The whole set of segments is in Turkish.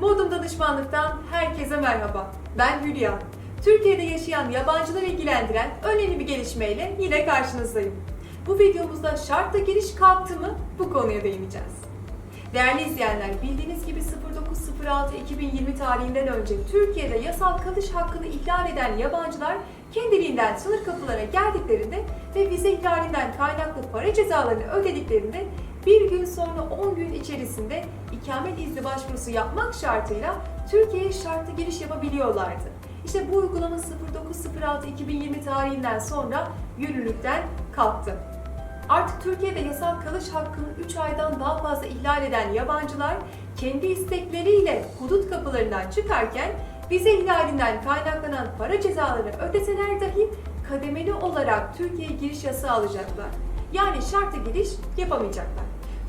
Modum Danışmanlık'tan herkese merhaba. Ben Hülya. Türkiye'de yaşayan yabancıları ilgilendiren önemli bir gelişmeyle yine karşınızdayım. Bu videomuzda şartla giriş kalktı mı bu konuya değineceğiz. Değerli izleyenler, bildiğiniz gibi 09.06.2020 tarihinden önce Türkiye'de yasal kalış hakkını ihlal eden yabancılar kendiliğinden sınır kapılara geldiklerinde ve vize ihlalinden kaynaklı para cezalarını ödediklerinde bir gün sonra 10 gün içerisinde ikamet izni başvurusu yapmak şartıyla Türkiye'ye şartlı giriş yapabiliyorlardı. İşte bu uygulama 09.06.2020 tarihinden sonra yürürlükten kalktı. Artık Türkiye'de yasal kalış hakkını 3 aydan daha fazla ihlal eden yabancılar kendi istekleriyle hudut kapılarından çıkarken vize ihlalinden kaynaklanan para cezalarını ödeseler dahi kademeli olarak Türkiye'ye giriş yasağı alacaklar. Yani şartlı giriş yapamayacaklar.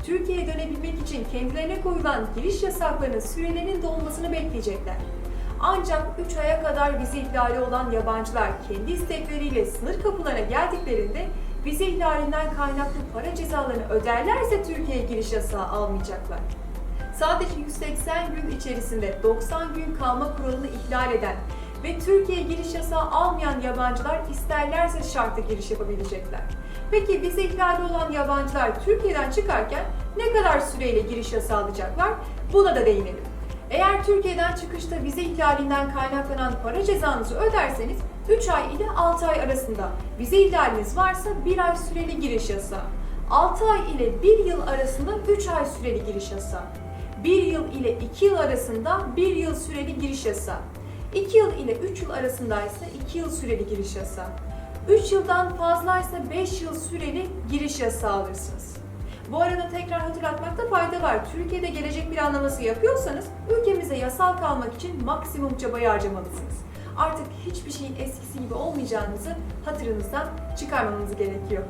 Türkiye'ye dönebilmek için kendilerine koyulan giriş yasaklarının sürelerinin dolmasını bekleyecekler. Ancak 3 aya kadar vize ihlali olan yabancılar kendi istekleriyle sınır kapılarına geldiklerinde vize ihlalinden kaynaklı para cezalarını öderlerse Türkiye'ye giriş yasağı almayacaklar. Sadece 180 gün içerisinde 90 gün kalma kuralını ihlal eden ve Türkiye'ye giriş yasağı almayan yabancılar isterlerse şartlı giriş yapabilecekler. Peki vize ihlali olan yabancılar Türkiye'den çıkarken ne kadar süreyle giriş yasağı alacaklar? Buna da değinelim. Eğer Türkiye'den çıkışta vize ihlalinden kaynaklanan para cezanızı öderseniz 3 ay ile 6 ay arasında vize ihlaliniz varsa 1 ay süreli giriş yasağı. 6 ay ile 1 yıl arasında 3 ay süreli giriş yasağı. 1 yıl ile 2 yıl arasında 1 yıl süreli giriş yasağı. 2 yıl ile 3 yıl arasında ise 2 yıl süreli giriş yasağı. 3 yıldan fazlaysa 5 yıl süreli giriş yasağı alırsınız. Bu arada tekrar hatırlatmakta fayda var. Türkiye'de gelecek planlaması yapıyorsanız ülkemize yasal kalmak için maksimum çabayı harcamalısınız. Artık hiçbir şeyin eskisi gibi olmayacağınızı hatırınızdan çıkarmamanız gerekiyor.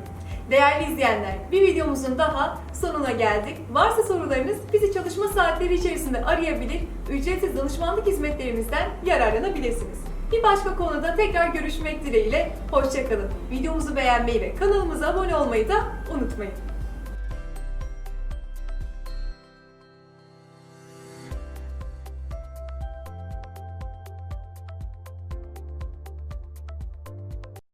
Değerli izleyenler, bir videomuzun daha sonuna geldik. Varsa sorularınız bizi çalışma saatleri içerisinde arayabilir, ücretsiz danışmanlık hizmetlerimizden yararlanabilirsiniz. Bir başka konuda tekrar görüşmek dileğiyle, hoşçakalın. Videomuzu beğenmeyi ve kanalımıza abone olmayı da unutmayın.